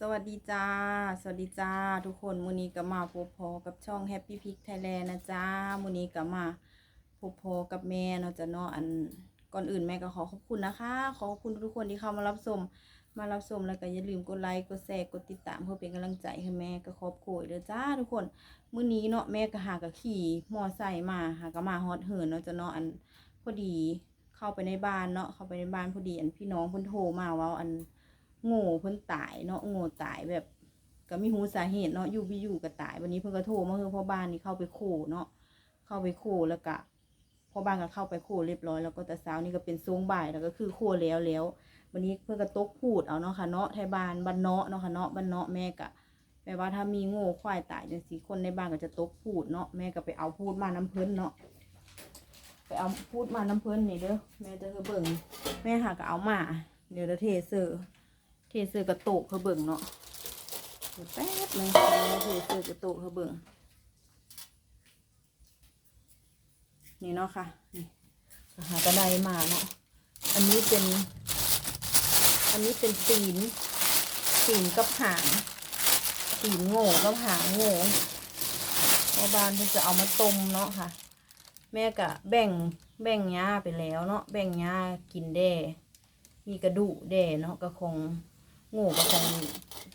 สวัสดีจ้า สวัสดีจ้า ทุกคนมื้อนี้ก็มาพบพอกับช่อง Happy Pick Thailand นะจ้ามื้อนี้ก็มาพบพอกับแม่เนาะจ้ะเนาะอันก่อนอื่นแม่ก็ขอขอบคุณนะคะ ขอขอบคุณทุกคนที่เข้ามารับชมมารับชมแล้วก็อย่าลืมกดไลค์กดแชร์กดติดตามเพื่อเป็นกำลังใจให้แม่ก็ขอบคุณเด้อจ้าทุกคนมื้อนี้เนาะแม่ก็หากับขี่มอไซค์มาหาก็มาฮอดเหินเนาะจ้ะเนาะอันพอดีเข้าไปในบ้านเนาะเข้าไปในบ้านพอดีอันพี่น้องเพิ่นโทรมาว่าอัน โง่เพิ่นตายเนาะโง่ตายแบบก็มีหูสาเหตุเนาะอยู่วิอยู่ก็ตายวันนี้เพิ่นก็โทรมาคือพ่อบ้านนี่เข้าไปโคเนาะเข้าไปโคแล้วก็พ่อบ้านก็เข้าไปโคเรียบร้อยแล้วก็แต่เช้านี่ก็เป็นซวงบ่ายแล้วก็คือโคแล้วแล้ววันนี้เพิ่นก็ตกพูดเอาเนาะค่ะเนาะไทยบ้านบ้านเนาะเนาะค่ะเนาะบ้านเนาะแม่ก็แปลว่าถ้ามีโง่ควายตายจังซี่คนในบ้านก็จะตกพูดเนาะแม่ก็ไปเอาพูดมาน้ำเพิ่นเนาะไปเอาพูดมาน้ำเพิ่นนี่เด้อแม่จะเบิ่งแม่หาก็เอามาเดี๋ยวจะเทเซอร์ เทเสือกระโตกเขาเบิ่งเนาะแป๊บหนึงเทเสือกระโตกเขาเบิ่งนี่เนาะค่ะ นี่หากระไดมาเนาะ อันนี้เป็น อันนี้เป็นตีน ตีนกับหาง ตีนโง่กับหางโง่พ่อบ้านเพิ่นจะเอามาต้มเนาะค่ะ แม่กะแบ่ง แบ่งหญ้าไปแล้วเนาะ แบ่งหญ้ากินแด้ มีกระดูกแด้เนาะก็คง โง่กับของ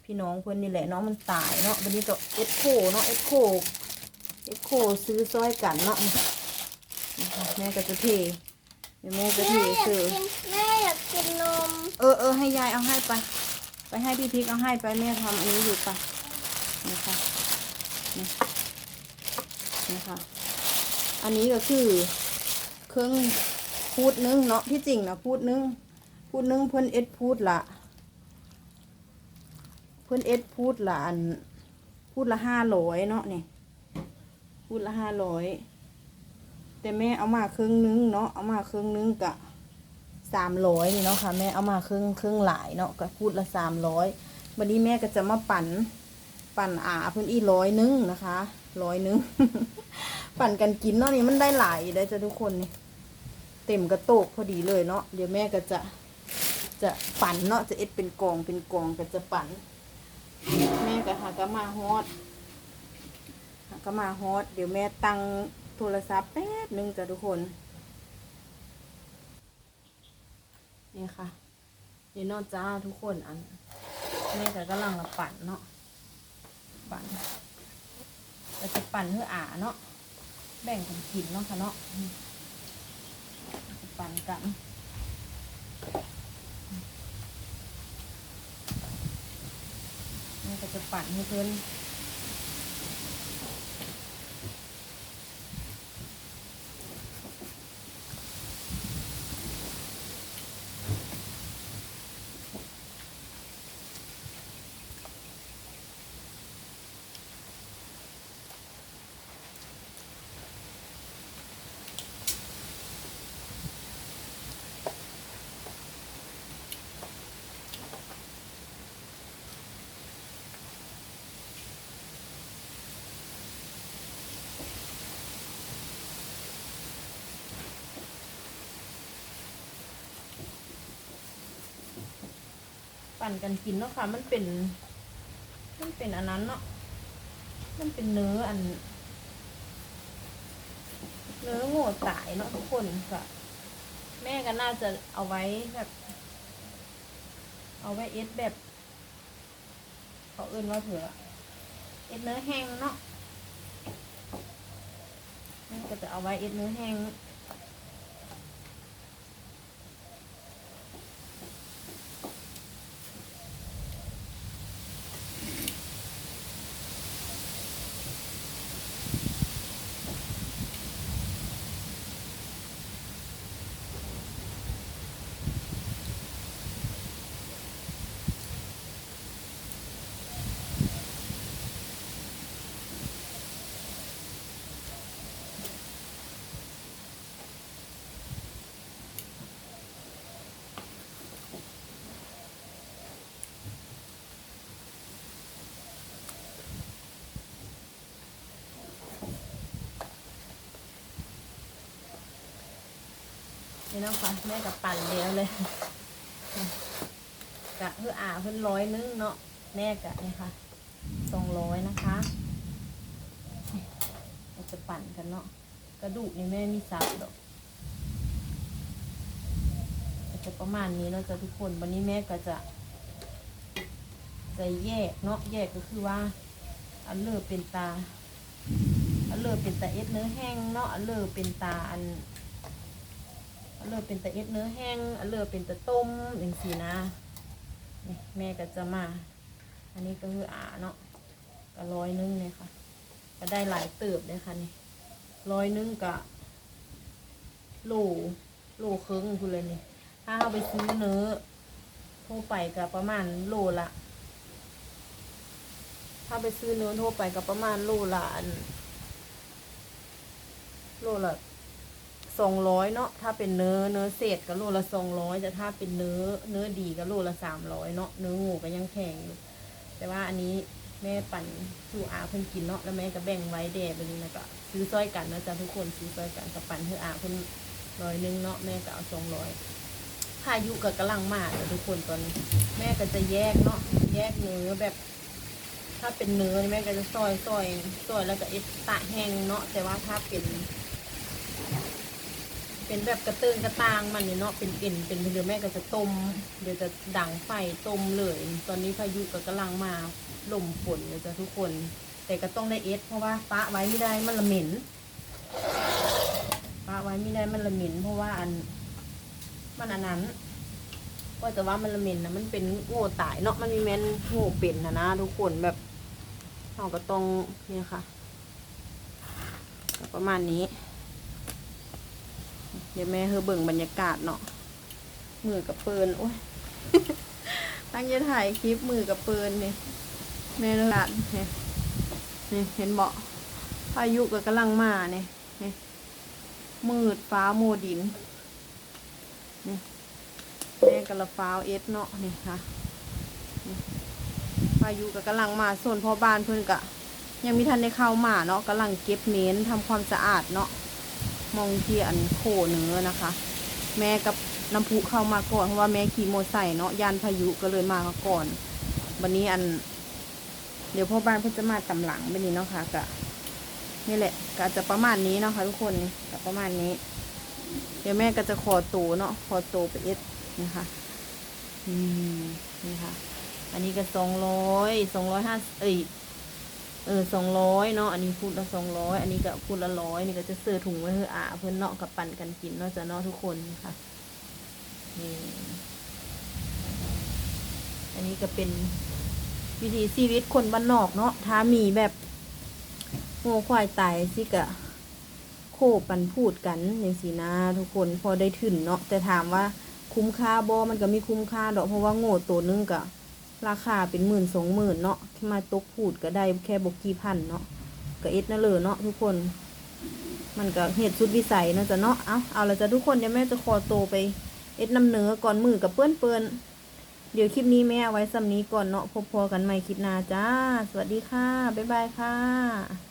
พี่น้องเพื่อนนี่แหละเนาะมันตายเนาะวันนี้ก็เอ็ดโคเนาะเอ็ดโคเอ็ดโคซื้อซ้อยกันเนาะนี่นะคะแม่ก็จะเทเดี๋ยวแม่จะเทแม่อยากเสือกินแม่อยากกินนมเออเออให้ยายเอาให้ไป ไปให้พี่พริกเอาให้ไปแม่ทำอันนี้อยู่ไปนี่ค่ะนี่นี่ค่ะอันนี้ก็คือเครื่องพูดนึงเนาะที่จริงนะพูดนึงพูดนึงเพิ่นเอ็ดพูดละเพื่อนเอสพูดละอันพูดละห้าร้อยเนาะนี่พูดละห้าร้อยแต่แม่เอามาครึ่งนึงเนาะเอามาครึ่งนึงกะสามร้อยนี่เนาะค่ะแม่เอามาครึ่งครึ่งหลายเนาะก็พูดละสามร้อยวันนี้แม่ก็จะมาปั่นปั่นอาเพื่อนอีร้อยนึงนะคะร้อยนึงปั่นกันกินเนาะนี่มันได้หลายได้จ้ะทุกคนนี่เต็มกระโตกพอดีเลยเนาะเดี๋ยวแม่ก็จะจะปั่นเนาะจะเอ็ดเป็นกองเป็นกองก็จะปั่น แม่ก็หากะมาฮอดหากะมาฮอด เดี๋ยวแม่ตั้งโทรศัพท์แป๊บนึงจ้ะทุกคน นี่ค่ะนี่เนอกจ้าทุกคนอันแม่ก็กำลังละปั่นเนาะปั่นเราจะปั่นเพื่ออาเนาะแบ่งกันกินเนาะค่ะเนาะอืมจะปั่นกัน แม่ก็ จะปั่นให้เพื่อน ปั่นกันกินเนาะค่ะ มันเป็น มันเป็นอันนั้นเนาะ มันเป็นเนื้ออัน เนื้อโง่ตายเนาะทุกคนค่ะ แม่ก็น่าจะเอาไว้แบบ เอาไว้เอ็ดแบบ เขาเอื่นว่าเผื่อเอ็ดเนื้อแห้งเนาะแม่ก็จะเอาไว้เอ็ดเนื้อแห้ง นี่นะคะแม่กับปั่นแล้วเลยกะเพื่ออาเพื่อนร้อยนึงเนาะแม่กะนี่ค่ะสองร้อยนะคะเราจะปั่นกันเนาะกระดูกนี่แม่มีสับดอกจะประมาณนี้เนาะจ้ะทุกคนวันนี้แม่ก็จะจะแยกเนาะแยกก็คือว่าอันเลอเป็นตาอันเลอเป็นตาเอ็ดเนื้อแห้งเนาะอันเลอเป็นตาอัน อันเลอเป็นตาเอ็ดเนื้อแห้งอันเลอเป็นตาต้มอย่างสีนะนี่แม่ก็จะมา อันนี้ก็คืออ่าเนาะก็ร้อยนึงเนี่ยค่ะ ก็ได้หลายเติบเลยค่ะนี่ร้อยนึงกะโลโลครึ่งคุณเลยนี่ถ้าเอาไปซื้อเนื้อทั่วไปก็ประมาณโลละ ถ้าไปซื้อเนื้อทั่วไปก็ประมาณโลละอันโลละ สองร้อยเนาะถ้าเป็นเนื้อเนื้อเศษก็โลละสองร้อยแต่ถ้าเป็นเนื้อเนื้อดีก็โลละสามร้อยเนาะเนื้องูก็ยังแข็งอยู่แต่ว่าอันนี้แม่ปั่นสู่อาเพิ่นกินเนาะแล้วแม่ก็แบ่งไว้แดดไปนี้แล้วก็ซื้อซ้อยกันนะจ๊ะทุกคนซื้อซ้อยกันกับปั่นให้อาเพิ่นร้อยนึงเนาะแม่ก็เอาสองร้อยพายุก็กำลังมาเลยทุกคนตอนนี้ แม่ก็จะแยกเนาะแยกเนื้อแบบ ถ้าเป็นเนื้อแม่ก็จะซอยซอยซอยแล้วก็เอ็ตะแห้งเนาะแต่ว่าถ้าเป็น เป็นแบบกระเตื้องกระตางมันเนี่ยเนาะเป็นเอ็นเป็นเรือแม่ก็จะต้ม เดี๋ยวจะดังไฟต้มเลย ตอนนี้พายุก็กำลังมาลมฝนเลยจ้ะทุกคน แต่ก็ต้องได้เอ็ดเพราะว่าปะไว้ไม่ได้มันละเหม็นปะไว้ไม่ได้มันละเหม็นเพราะว่าอันมันอันนั้นก็จะว่ามันละเหม็นนะมันเป็นโง่ตายเนาะมันมีแมนโง่เป็นนะนะทุกคนแบบเราก็ต้องเนี่ยค่ะ ประมาณนี้ ดี๋ยวแม่เฮอเบิ่งบรรยากาศเนาะมือกับปืนโอ้ยตั้งใจถ่ายคลิปมือกับปืนนี่แม่เลิศนี่นี่เห็นเบาะพายุก็กำลังมาเนี่ยนี่มืดฟ้าโมดินนี่แม่กระฟ้าเอสเนาะนี่ค่ะพายุก็กำลังมาส่วนพ่อบ้านเพื่อนกะยังมีทันได้เข้ามาเนาะกำลังเก็บเม้นทำความสะอาดเนาะ มองที่อันโคเนื้อนะคะ แม่กับน้ำพุเข้ามาก่อนเพราะว่าแม่ขี่โมอไซค์เนาะยานพายุก็เลยมาก่อนวันนี้อัน เดี๋ยวพ่อบ้านเพิ่นจะมาตำหลังไปนี้เนาะค่ะกะนี่แหละก็จะประมาณนี้เนาะค่ะทุกคนก็ประมาณนี้ เดี๋ยวแม่ก็จะขอตูเนาะขอตูไปเอ็ดนะคะอืมนี่ค่ะ อันนี้ก็สองร้อยสองร้อยห้าเอ้ย เออสองร้อยเนาะอันนี้พูดละสองร้อยอันนี้ก็พูดละร้อยนี่ก็จะเสื้อถุงไว้เพื่ออาเพื่อนเนาะกับปั่นกันกินเนาะจะเนาะทุกคนค่ะนี่อันนี้ก็เป็นวิถีชีวิตคนบ้านนอกเนาะถ้ามีแบบโง่ควายตายสิกะโคปันพูดกันอย่างสีนะทุกคนพอได้ถึนเนาะแต่ถามว่าคุ้มค่าบอมันก็มีคุ้มค่าดอกเพราะว่าโง่ตัวนึงกะ ราคาเป็นหมื่นสองหมื่นเนาะมาตกพูดก็ได้แค่บกกี่พันเนาะก็เอ็ดนั่นเลยเนาะทุกคน มันก็เหตุสุดวิสัยนะจ๊ะเนาะเอาเอาละจ้ะทุกคนเดี๋ยวแม่จะคอโตไปเอ็ดน้ำเนื้อก่อนมือกับเปื้อนเปื้อนเดี๋ยวคลิปนี้แม่เอาไว้สำนี้ก่อนเนาะพบพอกันใหม่คลิปหน้าจ้า สวัสดีค่ะ บ๊ายบายค่ะ